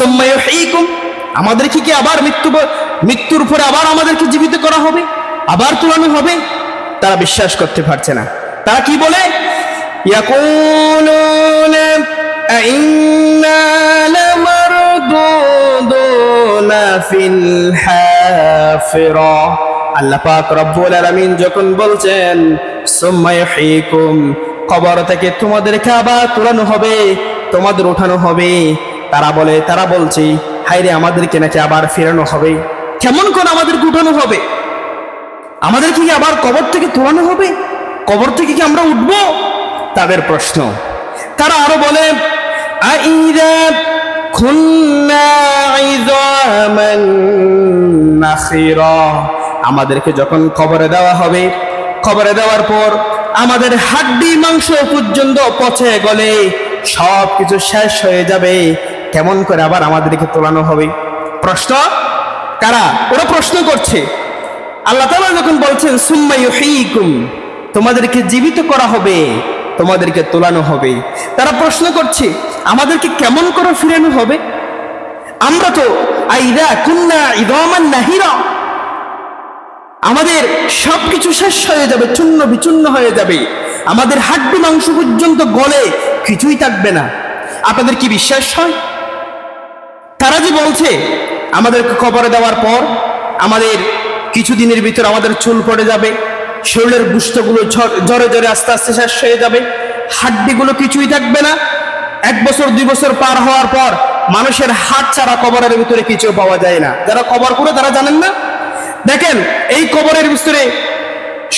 সুম্মা ইউহয়িকুম আমাদেরকে কি আবার মৃত্যু মৃত্যুর পরে আবার আমাদেরকে জীবিত করা হবে আবার তুলানো হবে তারা বিশ্বাস করতে পারছে না তারা কি বলে يقولون أئنا لمردودون في الحافرة আল্লাহ পাক রব্বুল আলামিন যখন বলছেন সুম্মা ইউহয়িকুম কবর থেকে তোমাদেরকে আবার তোলানো হবে তোমাদের ওঠানো হবে তারা বলে, তারা বলছে হাইরে আমাদেরকে নাকি আবার ফেরানো হবে। কেমন করে আমাদেরকে উঠানো হবে? আমাদেরকে কি আবার কবর থেকে তোলানো হবে? কবর থেকে কি আমরা উঠবো? তাদের প্রশ্ন। তারা আরও বলে নাখিরা। আমাদেরকে যখন কবরে দেওয়া হবে, কবরে দেওয়ার পর আমাদের হাড্ডি মাংস পর্যন্ত পচে গলে সব কিছু শেষ হয়ে যাবে। কেমন করে আবার আমাদেরকে তোলানো হবে? প্রশ্ন? কারা? ওরা প্রশ্ন করছে। আল্লাহ তাআলা যখন বলছেন, সুম্মা ইউহয়িকুম তোমাদেরকে জীবিত করা হবে, তোমাদেরকে তোলানো হবে। তারা প্রশ্ন করছে, আমাদেরকে কেমন করে ফিরানো হবে? আমরা তো আইদা কুন্না ইদামান নাহিরা। আমাদের সবকিছু শেষ হয়ে যাবে, চূর্ণ বিচূর্ণ হয়ে যাবে। আমাদের হাড্ডি মাংস পর্যন্ত গলে কিছুই থাকবে না। আপনাদের কি বিশ্বাস হয়? তারা যে বলছে আমাদেরকে কবরে দেওয়ার পর আমাদের কিছুদিনের ভিতর আমাদের চুল পড়ে যাবে, শরীরের গুস্তগুলো জ্বরে জ্বরে আস্তে আস্তে শেষ হয়ে যাবে, হাড্ডিগুলো কিছুই থাকবে না। এক বছর, দুই বছর পার হওয়ার পর মানুষের হাত ছাড়া কবরের ভিতরে কিছু পাওয়া যায় না। যারা কবর করে তারা জানেন না? দেখেন, এই কবরের ভিতরে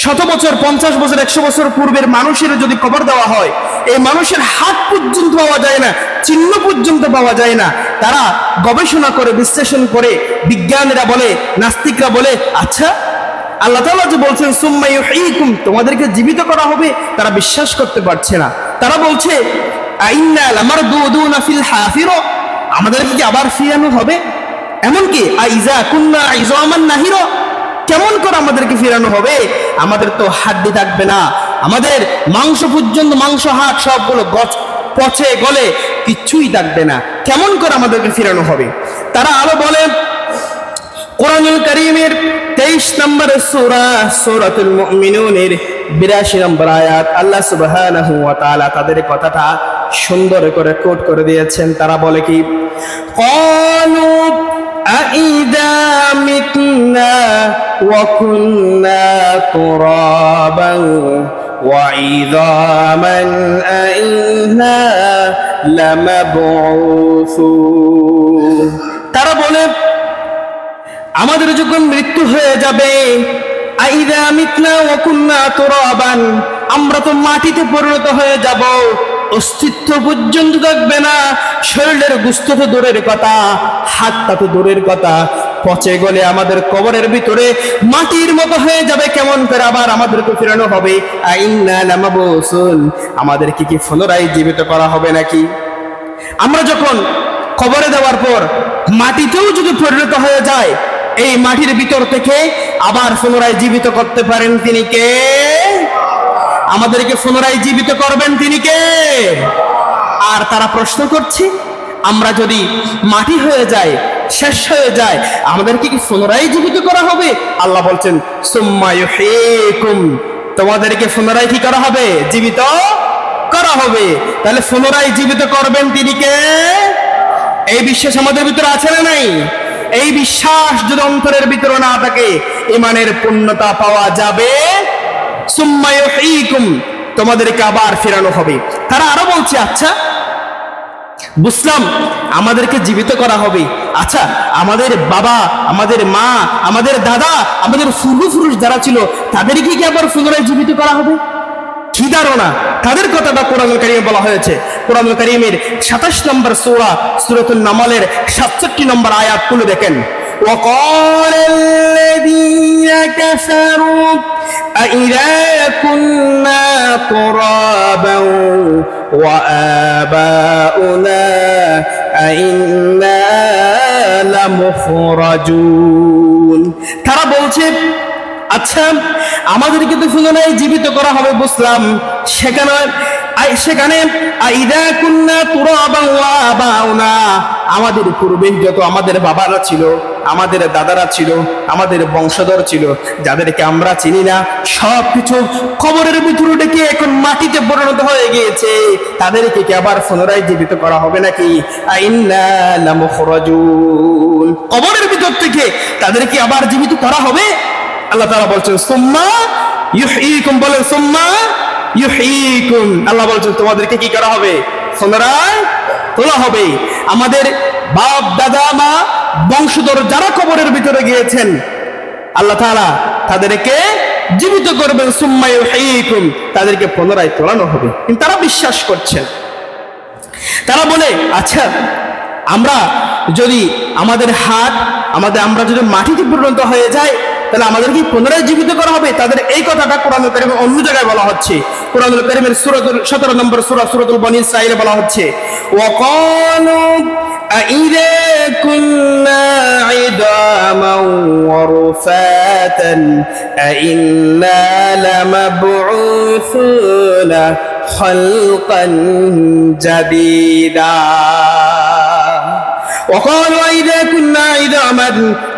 শত বছর, পঞ্চাশ বছর, একশো বছর পূর্বের মানুষের যদি কবর দেওয়া হয়, এই মানুষের হাত পর্যন্ত পাওয়া যায় না, চিহ্ন পর্যন্ত পাওয়া যায় না। তারা গবেষণা করে, বিশ্লেষণ করে, বিজ্ঞানীরা বলে, নাস্তিকরা বলে আচ্ছা আল্লাহ তাআলা যে বলছেন, সুম্মা ইউহয়িকুম তোমাদেরকে জীবিত করা হবে, তারা বিশ্বাস করতে পারছে না। তারা বলছে, আইন্না লামারদুদুনা ফিল হাফিরা, আমাদেরকে কি আবার ফিরানো হবে? এমনকি, আইজা কুন্না আইজো আমার নাহিরা কেমন করে আমাদেরকে ফিরানো হবে আমাদের তো হাড্ডি থাকবে না আমাদের মাংস পর্যন্ত মাংস হাট সবগুলো গছ পচে গলে কিচ্ছুই থাকবে না কেমন করে আমাদেরকে ফিরানো হবে তারা আরো বলে কোরআনুল করিমের তেইশ নম্বর সূরা সূরাতুল মুমিনুনের বিরাশি নম্বর আয়াত আল্লাহ সুবহানাহু ওয়া তাআলা তাদের কথাটা সুন্দর করে কোট করে দিয়েছেন তারা বলে কি قالوا أإذا متنا وكنا ترابا وعظاما أئنا لمبعوثون তারা বলে আমাদের যখন মৃত্যু হয়ে যাবে আইদা মিতনা ওয়াকুন্না তুরাবান আমরা তো মাটিতে পরিণত হয়ে যাব অস্তিত্ব পর্যন্ত থাকবে না। শরীরের গুস্ত তো দূরের কথা হাতটা তো দূরের কথা। পচে গলে আমাদের কবরের ভিতরে মাটির মতো হয়ে যাবে কেমন করে আবার আমাদেরকে ফেরানো হবে। আমাদেরকে কি পুনরায় জীবিত করা হবে নাকি? আমরা যখন কবরে দেওয়ার পর মাটিতেও যদি পরিণত হয়ে যায়, এই মাটির ভিতর থেকে আবার পুনরায় জীবিত করতে পারেন তিনি কে? আমাদেরকে পুনরায় জীবিত করবেন তিনি কে? আর তারা প্রশ্ন করছে, আমরা যদি মাটি হয়ে যায় শেষ হয়ে যায় আমাদেরকে কি পুনরায় জীবিত করা হবে? আল্লাহ বলছেন, সুম্মা ইউহয়িকুম তোমাদেরকে পুনরায় কি করা হবে? জীবিত করা হবে। তাহলে পুনরায় জীবিত করবেন তিনি কে? এই বিশ্বাস আমাদের ভিতরে আছে না নাই? এই বিশ্বাস যদি অন্তরের ভিতরে না থাকে, ইমানের পূর্ণতা পাওয়া যাবে তোমাদেরকে আবার ফেরানো হবে। তারা আরও বলছে আচ্ছা বুঝলাম, আমাদেরকে জীবিত করা হবে। আচ্ছা আমাদের বাবা, আমাদের মা, আমাদের দাদা, আমাদের যারা ছিল, তাদেরকে কি আবার পুনরায় জীবিত করা হবে? কি ধারণা? তাদের কথাটা কোরআন কারিমে বলা হয়েছে। কোরআন কারিমের সাতাশ নম্বর সূরা সূরাতুল নামালের সাতষট্টি নম্বর আয়াত খুলে দেখেন। وقال الذين كفروا أإذا كنا ترابا وآباؤنا أئنا لمخرجون তারা বলছে আচ্ছা আমাদেরকে তো পুনরায় জীবিত করা হবে বুঝলাম সেখানে আই- সেখানে আইদা কুন্না তুরাবান ওয়া আবাউনা আমাদের পূর্বে যত আমাদের বাবারা ছিল আমাদের দাদারা ছিল, আমাদের বংশধর ছিল, যাদেরকে আমরা চিনি না সব কিছু কবরের ভিতরে ডেকে এখন মাটিতে পরিণত হয়ে গিয়েছে। তাদেরকে কি আবার পুনরায় জীবিত করা হবে নাকি? কবরের ভিতর থেকে তাদেরকে আবার জীবিত করা হবে? আল্লাহ তাআলা বলছেন, সুম্মা ইউহয়িকুম বলেন, সুম্মা ইউহয়িকুম আল্লাহ বলছেন, তোমাদেরকে কি করা হবে? পুনরায় তোলা হবে। আমাদের বাপ, দাদা, মা বংশধর যারা কবরের ভিতরে গিয়েছেন, আল্লাহ তাআলা তাদেরকে জীবিত করবেন, সুম্মা ইউহয়িকুম তাদেরকে পুনরায় তোলানো হবে। কিন্তু তারা বিশ্বাস করছেন। তারা বলে আচ্ছা আমরা যদি আমাদের হাত, আমাদের, আমরা যদি মাটিতে পরিণত হয়ে যায় তাহলে আমাদেরকে পুনরায় জীবিত করা হবে তাদের এই কথাটা কোরআন কারিমের অন্য জায়গায় বলা হচ্ছে কোরআন কারিমের সুরাতুল সতেরো নম্বর সুরা সুরাতুল বনি ইসরাইলে বলা হচ্ছে وقالوا أإذا كنا عظاما ورفاتا أإنا لمبعوثون خلقا جديدا وقالوا إذا كنا عظاما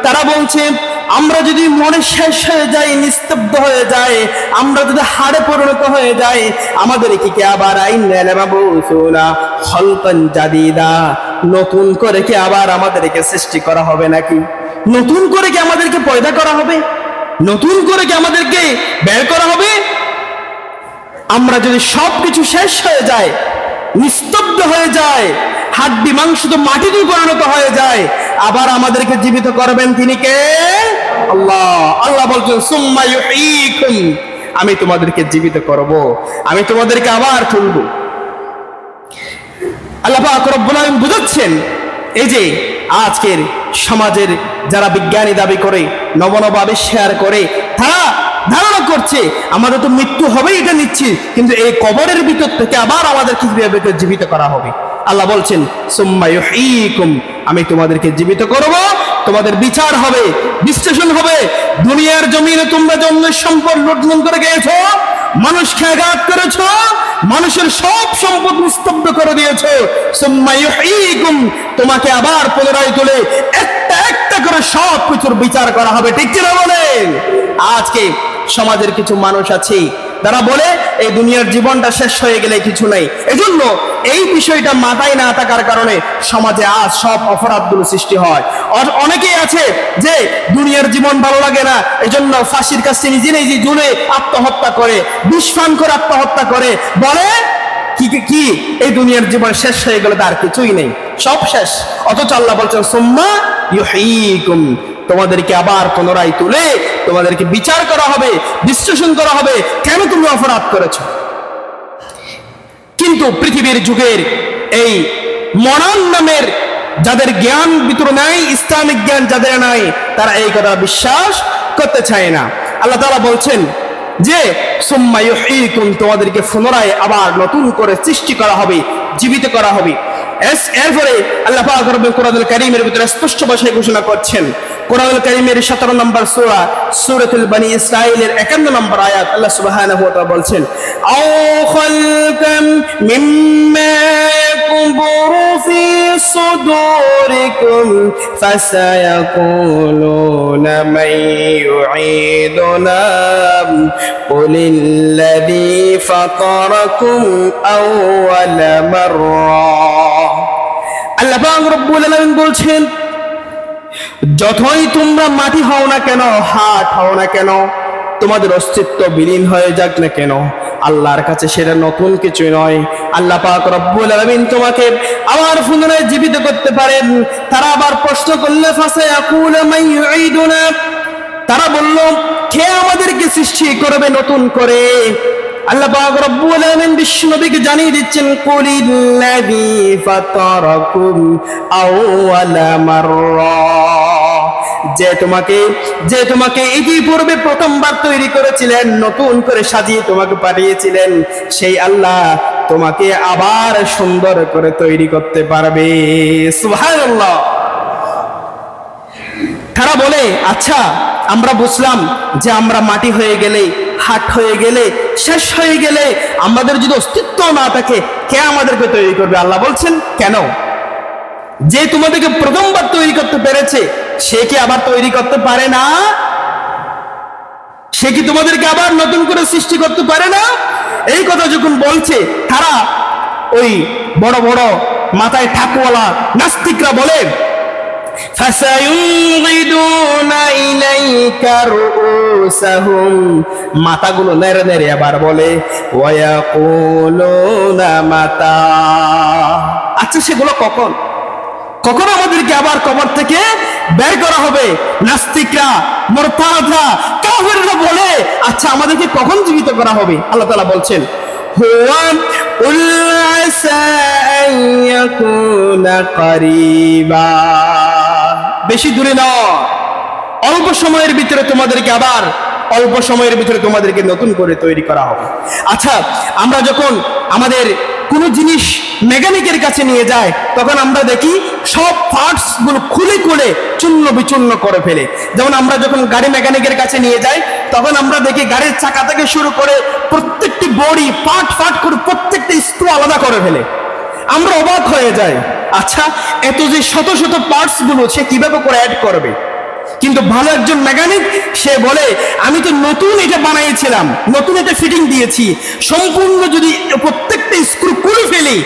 তারা বলছে আমরা যদি মনে শেষ হয়ে যাই, নিস্তব্ধ হয়ে যায় আমরা যদি হাড়ে পরিণত হয়ে যাই আমাদের কি কে আবার আইন না হলকন জাদিদা। নতুন করে কি আবার আমাদেরকে সৃষ্টি করা হবে নাকি? নতুন করে কি আমাদেরকে পয়দা করা হবে? নতুন করে কি আমাদেরকে বের করা হবে? আমরা যদি সবকিছু শেষ হয়ে যায়, নিস্তব্ধ হয়ে যায়, হাড্ডি মাংস তো মাটিতে পরিণত হয়ে যায় আবার আমাদেরকে জীবিত করবেন তিনি কে? আল্লাহ। আল্লাহ বলছেন, সুম্মা ইউহয়িকুম আমি তোমাদেরকে জীবিত করব। আমি তোমাদেরকে আবার তুলব। আল্লাহ পাক রব্বুল আলামিন বুঝাচ্ছেন, এই যে আজকের সমাজের যারা বিজ্ঞানী দাবি করে নব নব আবিষ্কার করে, তারা ধারণা করছে, আমাদের তো মৃত্যু হবেই এটা নিচ্ছি কিন্তু এই কবরের ভিতর থেকে আবার আমাদের কীভাবে জীবিত করা হবে? আল্লাহ বলছেন আমি তোমাদেরকে জীবিত করব, তোমাদের বিচার হবে, বিশ্লেষণ হবে, দুনিয়ার জমিনে তোমরা অন্য সম্পদ লুটমুন করে গিয়েছো, মানুষকে আঘাত করেছ, মানুষের সব সম্পদ নিস্তব্ধ করে দিয়েছ, সুম্মা ইউহয়িকুম তোমাকে আবার পুনরায় তুলে একটা একটা করে সব কিছুর বিচার করা হবে। ঠিক কিনা বলেন? আজকে সমাজের কিছু মানুষ আছে তারা বলে, এই দুনিয়ার জীবনটা শেষ হয়ে গেলে কিছু নেই। এজন্য এই বিষয়টা মাথায় না থাকার কারণে সমাজে আজ সব অপরাধগুলো সৃষ্টি হয়। অনেকেই আছে যে দুনিয়ার জীবন ভালো লাগে না, এজন্য ফাঁসির কাছে নিজে নিজে জুড়ে আত্মহত্যা করে বিষ করে আত্মহত্যা করে। বলে, কি, কি- এই দুনিয়ার জীবন শেষ হয়ে গেলে তার কিছুই নেই। সব শেষ। অথচ আল্লাহ বলছেন, সুম্মা ইউহয়িকুম তোমাদেরকে আবার পুনরায় তুলে তোমাদেরকে বিচার করা হবে, বিশ্লেষণ করা হবে তুমি অপরাধ করেছ। কিন্তু পৃথিবীর যুগের এই মরান নামের যাদের জ্ঞান ভিতর নাই, ইসলামিক জ্ঞান যাদের নাই, তারা এই কথা বিশ্বাস করতে চায় না। আল্লাহ তাআলা বলছেন যে, সুম্মা ইউহয়িকুম তোমাদেরকে পুনরায় আবার নতুন করে সৃষ্টি করা হবে, জীবিত করা হবে। এরপরে আল্লাহ রব্বুল কোরআনুল ভিতরে স্পষ্ট ভাষায় ঘোষণা করছেন কোরআনুল কারীমের 17 নম্বর সূরা সূরাতুল বনি ইসরাঈলের 51 নম্বর আয়াত আল্লাহ সুবহানাহু ওয়া তাআলা বলছেন আও খালকাম মিম্মা ইয়াকবুরু ফি সুদুরিকুম ফাসায়াকুলুনা মান ইউঈদুনা قل الذي فطركم أول مرة আল্লাহ পাক রব্বুল আলামিন বলছেন যতই তোমরা মাটি হও না কেন হাট হও না কেন, তোমাদের অস্তিত্ব বিলীন হয়ে যাক না কেন। আল্লাহর কাছে সেটা নতুন কিছু নয়। আল্লাহ পাক রব্বুল আলামিন তোমাকে আবার পুনরায় জীবিত করতে পারেন। তারা আবার প্রশ্ন করলে, ফাসা ইয়াকুল মান ইউঈদুনা। তারা বলল, কে আমাদেরকে সৃষ্টি করবে নতুন করে? আল্লাহ পাক রব্বুল আলামিন বিশ্ব নবীকে জানিয়ে দিচ্ছেন, কুলিল্লাযী ফাতারাকুম আউওয়ালা মাররা। যে তোমাকে যে তোমাকে ইতিপূর্বে প্রথমবার তৈরি করেছিলেন, নতুন করে সাজিয়ে তোমাকে পাঠিয়েছিলেন, সেই আল্লাহ তোমাকে আবার সুন্দর করে তৈরি করতে পারবে। সুবহানাল্লাহ। তারা বলে আচ্ছা আমরা বুঝলাম যে আমরা মাটি হয়ে গেলে, হাট হয়ে গেলে, শেষ হয়ে গেলে আমাদের যদি অস্তিত্ব না থাকে, কে আমাদেরকে তৈরি করবে? আল্লাহ বলছেন, কেন? যে তোমাদেরকে প্রথমবার তৈরি করতে পেরেছে সে কি আবার তৈরি করতে পারে না? সে কি তোমাদেরকে আবার নতুন করে সৃষ্টি করতে পারে না? এই কথা যখন বলছে, তারা ওই বড় বড় মাথায় ঠাকুওয়ালা নাস্তিকরা বলে মাথাগুলো নেড়ে নেড়ে আবার বলে মাতা। আচ্ছা সেগুলো কখন? কখন আমাদেরকে আবার কবর থেকে বের করা হবে? নাস্তিকরা মোরতাদরা কাফেররা বলে আচ্ছা আমাদেরকে কখন জীবিত করা হবে? আল্লাহ তাআলা বলছেন, হুয়া করিবা। বেশি দূরে নয়। অল্প সময়ের ভিতরে তোমাদেরকে আবার, অল্প সময়ের ভিতরে তোমাদেরকে নতুন করে তৈরি করা হবে। আচ্ছা আমরা যখন আমাদের কোনো জিনিস মেকানিকের কাছে নিয়ে যায়, তখন আমরা দেখি সব পার্টসগুলো খুলে খুলে চূর্ণ বিচূর্ণ করে ফেলে। যেমন আমরা যখন গাড়ি মেকানিকের কাছে নিয়ে যাই, তখন আমরা দেখি গাড়ির চাকা থেকে শুরু করে প্রত্যেকটি বডি পাট পার্ট করে প্রত্যেকটা স্ক্রু আলাদা করে ফেলে। আমরা অবাক হয়ে যাই আচ্ছা এত যে শত শত পার্টসগুলো সে কীভাবে করে অ্যাড করবে? কিন্তু ভালো একজন মেকানিক, সে বলে, আমি তো নতুন এটা বানিয়েছিলাম, নতুন এটা ফিটিং দিয়েছি। সম্পূর্ণ যদি প্রত্যেকটা স্ক্রু খুলে ফেলি,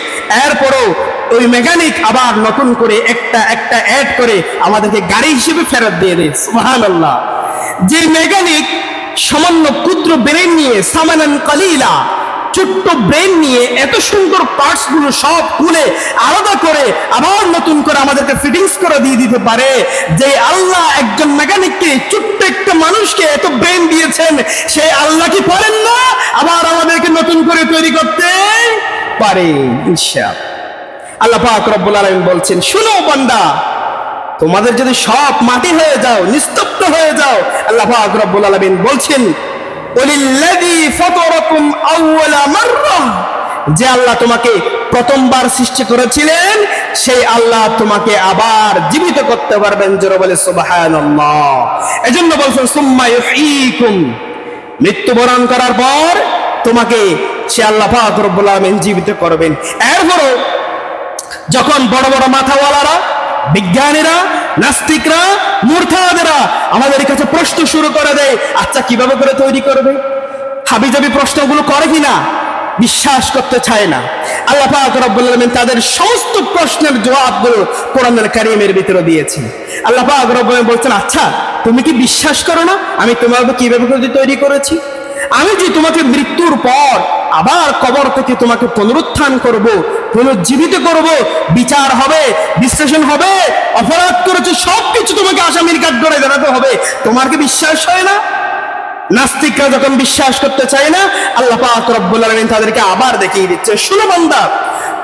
এরপরও ওই মেকানিক আবার নতুন করে একটা একটা অ্যাড করে আমাদেরকে গাড়ি হিসেবে ফেরত দিয়ে দেয়। সুবহানাল্লাহ। যে মেকানিক সামান্য ক্ষুদ্র ব্রেন নিয়ে সামানান কালিলা ছোট্ট ব্রেন নিয়ে এত সুন্দর পার্টসগুলো সব খুলে আলাদা করে আবার নতুন করে আমাদেরকে ফিটিংস করে দিয়ে দিতে পারে। যে আল্লাহ একজন মেকানিককে ছোট্ট একটা মানুষকে এত ব্রেন দিয়েছেন সেই আল্লাহ কি পারেন না? আবার আমাদেরকে নতুন করে তৈরি করতে পারে ইনশা আল্লাহ পাক রব্বুল আলামিন বলছেন, শুনো বান্দা, তোমাদের যদি সব মাটি হয়ে যাও, নিস্তব্ধ হয়ে যাও, আল্লাহ পাক রব্বুল আলামিন বলছেন যে আল্লাহ তোমাকে প্রথমবার সৃষ্টি করেছিলেন, সেই আল্লাহ তোমাকে আবার জীবিত করতে পারবেন জোরে বলে সুবহানাল্লাহ। এজন্য বলছেন মৃত্যুবরণ করার পর তোমাকে সে আল্লাহ পাক জীবিত করবেন। এরপরও যখন বড় বড় মাথাওয়ালারা, বিজ্ঞানীরা নাস্তিকরা মূর্খাদেরা আমাদের কাছে প্রশ্ন শুরু করে দেয় আচ্ছা কীভাবে করে তৈরি করবে? হাবিজাবি প্রশ্নগুলো করে কিনা? বিশ্বাস করতে চায় না। আল্লাহ পাক রব্বুল আলামিন তাদের সমস্ত প্রশ্নের জবাবগুলো কোরআনের কারিমের ভিতরে দিয়েছেন। আল্লাহ পাক রব্বুল আলামিন বলছেন আচ্ছা তুমি কি বিশ্বাস করো না? আমি তোমাকে কীভাবে তৈরি করেছি? আমি যে তোমাকে মৃত্যুর পর আবার কবর থেকে তোমাকে পুনরুত্থান করব, পুনর্জীবিত করব, বিচার হবে, বিশ্লেষণ হবে, অপরাধ করেছে, সবকিছু তোমাকে আসামির কাঠ করে জানাতে হবে। তোমার কি বিশ্বাস হয় না? নাস্তিকরা যখন বিশ্বাস করতে চায় না, আল্লাহ পাক রব্বুল আলামিন তাদেরকে আবার দেখিয়ে দিচ্ছে। শুনো বান্দা,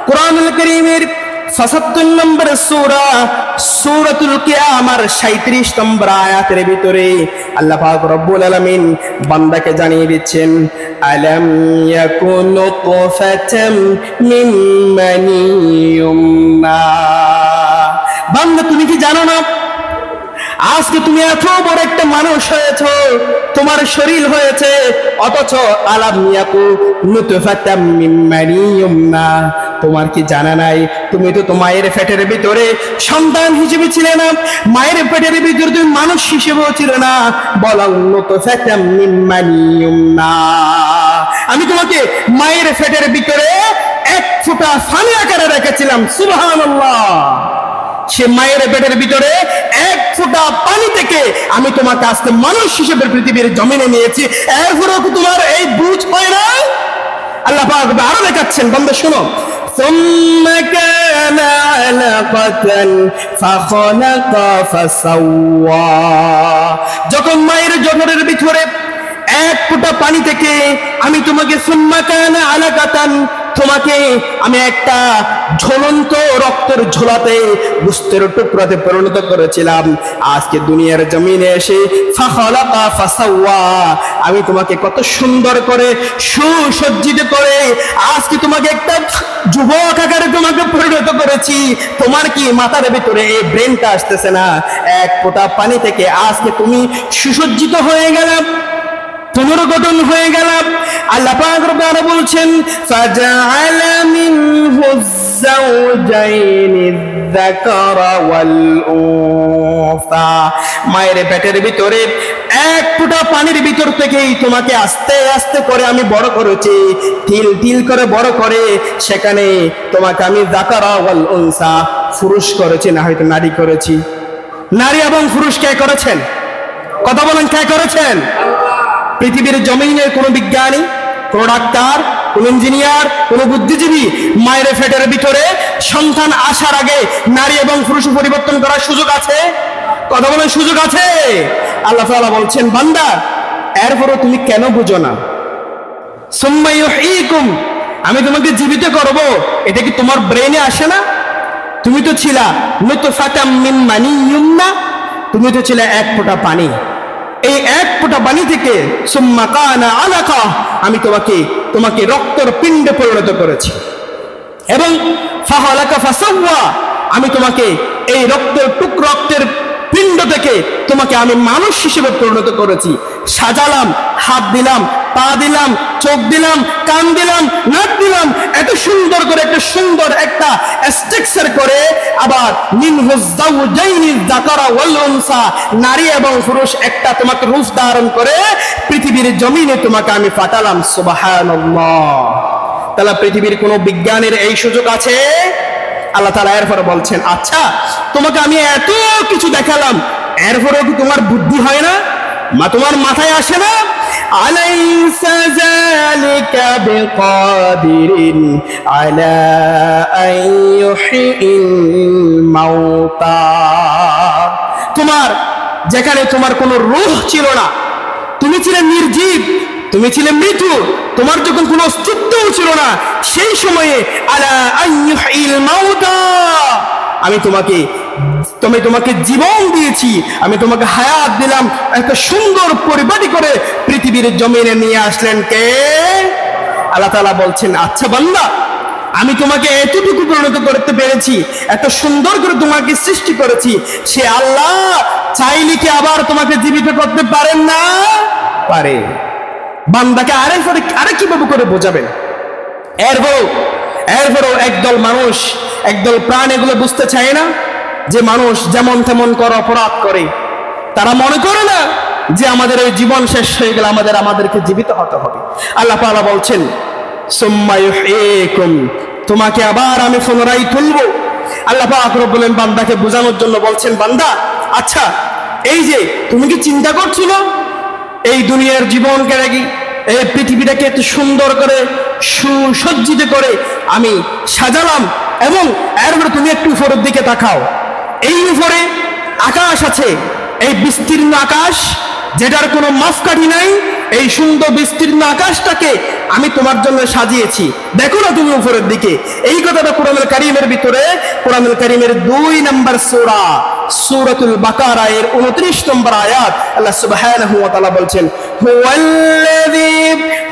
কোরআনুল কারীমের 77 নম্বর সূরা, সূরাতুল কিয়ামার 37 নম্বর আয়াতের ভিতরে আল্লাহ পাক রব্বুল আলামিন বান্দাকে জানিয়ে দিচ্ছেন, আলাম ইয়াকুনু তুফাতাম মিন বান্দা, তুমি কি জানো না আজকে তুমি এত বড় একটা মানুষ হয়েছ, তোমার শরীর হয়েছে, অথচ আলাম ইয়াকু নুতফাতাম মিন মারিয়ুমনা তোমার কি জানা নাই? তুমি তো মায়ের পেটের ভিতরে সন্তান হিসেবে ছিলে না, মায়ের পেটের ভিতরে তুমি মানুষ হিসেবেও ছিল না। বলাং নুতফাতাম মিন মারিয়ুমনা আমি তোমাকে মায়ের পেটের ভিতরে এক ফোঁটা ফানি আকারে রেখেছিলাম, সুবহানাল্লাহ। সে মায়ের পেটের ভিতরে এক ফোঁটা পানি থেকে আমি তোমাকে আজকে মানুষ হিসেবে পৃথিবীর জমিনে নিয়েছি এরপরেও কি তোমার এই বুঝ হয় না আল্লাহ পাক আরো দেখাচ্ছেন বন্ধু শোনো ثم كان علقة فخلق فسوى যখন মায়ের জঠরের ভিতরে এক ফোঁটা পানি থেকে আমি তোমাকে সুম্মা কানা আলাকাতান তোমাকে আমি একটা ঝলন্ত রক্তের ঝোলাতে গুস্তের টুকরাতে পরিণত করেছিলাম। আজকে দুনিয়ার জমিনে এসে আমি তোমাকে কত সুন্দর করে, সুসজ্জিত করে আজকে তোমাকে একটা যুবক আকারে তোমাকে পরিণত করেছি। তোমার কি মাথার ভিতরে এই ব্রেনটা আসতেছে না? এক ফোঁটা পানি থেকে আজকে তুমি সুসজ্জিত হয়ে গেলাম। পুনর্গঠন হয়ে গেলাম। আল্লাহ পাক রব্বুল আলামিন বলছেন, ফাজআলা মিনহু যাওজাইনি যাকারা ওয়াল উনসা মায়ের পেটের ভিতরে এক ফোঁটা পানির ভিতর থেকেই তোমাকে আস্তে আস্তে করে আমি বড় করেছি তিল তিল করে বড় করে সেখানে তোমাকে আমি যাকারা ওয়াল উনসা পুরুষ করেছি না হয়তো নারী করেছি নারী এবং পুরুষ কে করেছেন কথা বলেন কে করেছেন পৃথিবীর জমিনের কোনো বিজ্ঞানী, কোন ডাক্তার, কোন ইঞ্জিনিয়ার, কোন বুদ্ধিজীবী মায়ের ফেটের ভিতরে সন্তান আসার আগে নারী এবং পুরুষ পরিবর্তন করার সুযোগ আছে? কথা বলার সুযোগ আছে? আল্লাহ তাআলা বলছেন, বান্দা, এরপরও তুমি কেন বুঝো না? সুম্মা ইউহয়িকুম আমি তোমাকে জীবিত করব। এটা কি তোমার ব্রেনে আসে না? তুমি তো ছিলা নুতফাতাম মিন মানিয়ুমনা তুমি তো ছিলে এক ফোঁটা পানি। এই এক ফোঁটা বালি থেকে, সুম্মা কানা আলাকা আমি তোমাকে তোমাকে রক্তর পিণ্ডে পরিণত করেছি। এবং, ফাহালাকা ফাসাওয়া আমি তোমাকে এই রক্তের টুক রক্তের পিণ্ড থেকে তোমাকে আমি মানুষ হিসেবে পরিণত করেছি। সাজালাম, হাত দিলাম পা দিলাম, চোখ দিলাম, কান দিলাম, নাক দিলাম। এত সুন্দর করে, একটা সুন্দর একটা স্ট্রাকচার করে আবার নারী এবং পুরুষ একটা তোমাকে রূপ ধারণ করে পৃথিবীর জমিনে তোমাকে আমি পাঠালাম, সুবহানাল্লাহ। তাহলে পৃথিবীর কোনো বিজ্ঞানের এই সুযোগ আছে? আল্লাহ তালা এরপরে বলছেন আচ্ছা তোমাকে আমি এত কিছু দেখালাম, এরপরেও কি তোমার বুদ্ধি হয় না? মা, তোমার মাথায় আসে না? أليس ذلك بقادر على أن يحيي الموتى তোমার যেখানে তোমার কোনো রূহ ছিল না তুমি ছিলে নির্জীব তুমি ছিলে মৃত্যু তোমার যখন কোনো অস্তিত্বও ছিল না সেই সময়ে আলা আইয়ুহিল মাউতা আমি তোমাকে তুমি তোমাকে জীবন দিয়েছি, আমি তোমাকে হায়াত দিলাম। একটা সুন্দর পরিপাটি করে পৃথিবীর জমিনে নিয়ে আসলেন কে? আল্লাহ তাআলা বলছেন আচ্ছা বান্দা, আমি তোমাকে এতটুকু পরিণত করতে পেরেছি, এত সুন্দর করে তোমাকে সৃষ্টি করেছি, সে আল্লাহ চাইলে কি আবার তোমাকে জীবিত করতে পারেন না? পারে। বান্দাকে আরেক আরেক কীভাবে করে বোঝাবেন। এরপরও এরপরও একদল মানুষ, একদল প্রাণ এগুলো বুঝতে চায় না। যে মানুষ যেমন তেমন কর, অপরাধ করে, তারা মনে করে না যে আমাদের ওই জীবন শেষ হয়ে গেলে আমাদের, আমাদেরকে জীবিত হতে হবে। আল্লাহ পালা বলছেন তোমাকে আবার আমি পুনরায় তুলব। আল্লাহ পাক রব্বুল বান্দাকে বোঝানোর জন্য বলছেন, বান্দা আচ্ছা এই যে তুমি কি চিন্তা করছ না? এই দুনিয়ার জীবনকে নাকি এই পৃথিবীটাকে এত সুন্দর করে, সুসজ্জিত করে আমি সাজালাম এবং এরপরে তুমি একটু উপরের দিকে তাকাও। এই উপরে আকাশ আছে। এই বিস্তীর্ণ আকাশ, যেটার কোনো মাপকাঠি নাই, এই সুন্দর বিস্তীর্ণ আকাশটাকে আমি তোমার জন্য সাজিয়েছি। দেখো না তুমি উপরের দিকে। এই কথাটা কোরআনুল কারিমের ভিতরে, কোরআনুল কারিমের দুই নম্বর সোরা, সূরাতুল বাকারা এর 29 নম্বর আয়াত, আল্লাহ তাআলা বলছেন, হুয়াল্লাযী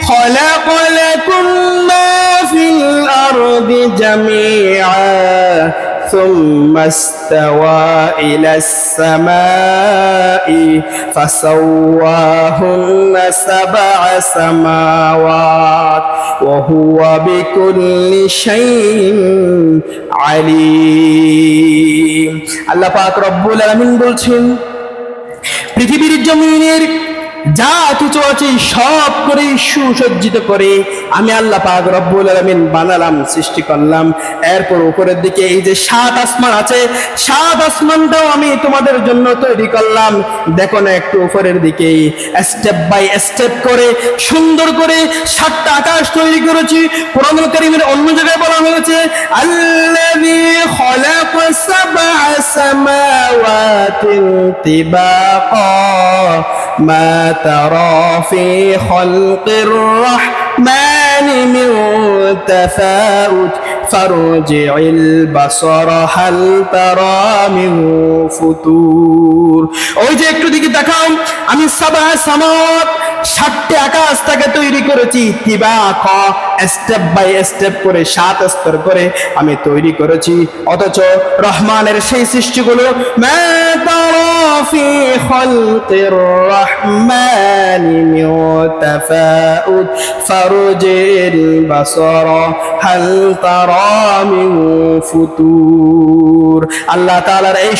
خلق لكم ما في الأرض جميعا ثم استوى إلى السماء فسواهن سبع سماوات وهو بكل شيء عليم الله পাক রব্বুল আলামিন বলছেন পৃথিবীর জমিনের যা কিছু আছে সব করে সুসজ্জিত করে আমি আল্লাহ পাক রব্বুল আলামিন বানালাম, সৃষ্টি করলাম। এরপর উপরের দিকে এই যে সাত আসমান আছে, সাত আসমানটাও আমি তোমাদের জন্য তৈরি করলাম। দেখো না একটু উপরের দিকে স্টেপ বাই স্টেপ করে সুন্দর করে সাতটা আকাশ তৈরি করেছি। কোরআনুল কারীমের অন্য জায়গায় বলা হয়েছে, আল্লাযী খালাকা সাবআ সামাওয়াতিন তিবাকা। মা ترى في خلق الرحمن من تفاؤت فارجع البصر هل ترى من ফুতুর ওই যে একটু দিকে দেখাও আমি সাবা সামাত সাতটি আকাশ তাকে তৈরি করেছি তিবা খ স্টেপ বাই স্টেপ করে সাত স্তর করে আমি তৈরি করেছি অথচ রহমানের সেই সৃষ্টিগুলো মা তারা ফি খালকির রহমানি মিন তাফাউত ফারজিল বাসারা হাল তারা মিন ফুতুর আল্লাহ তালার এই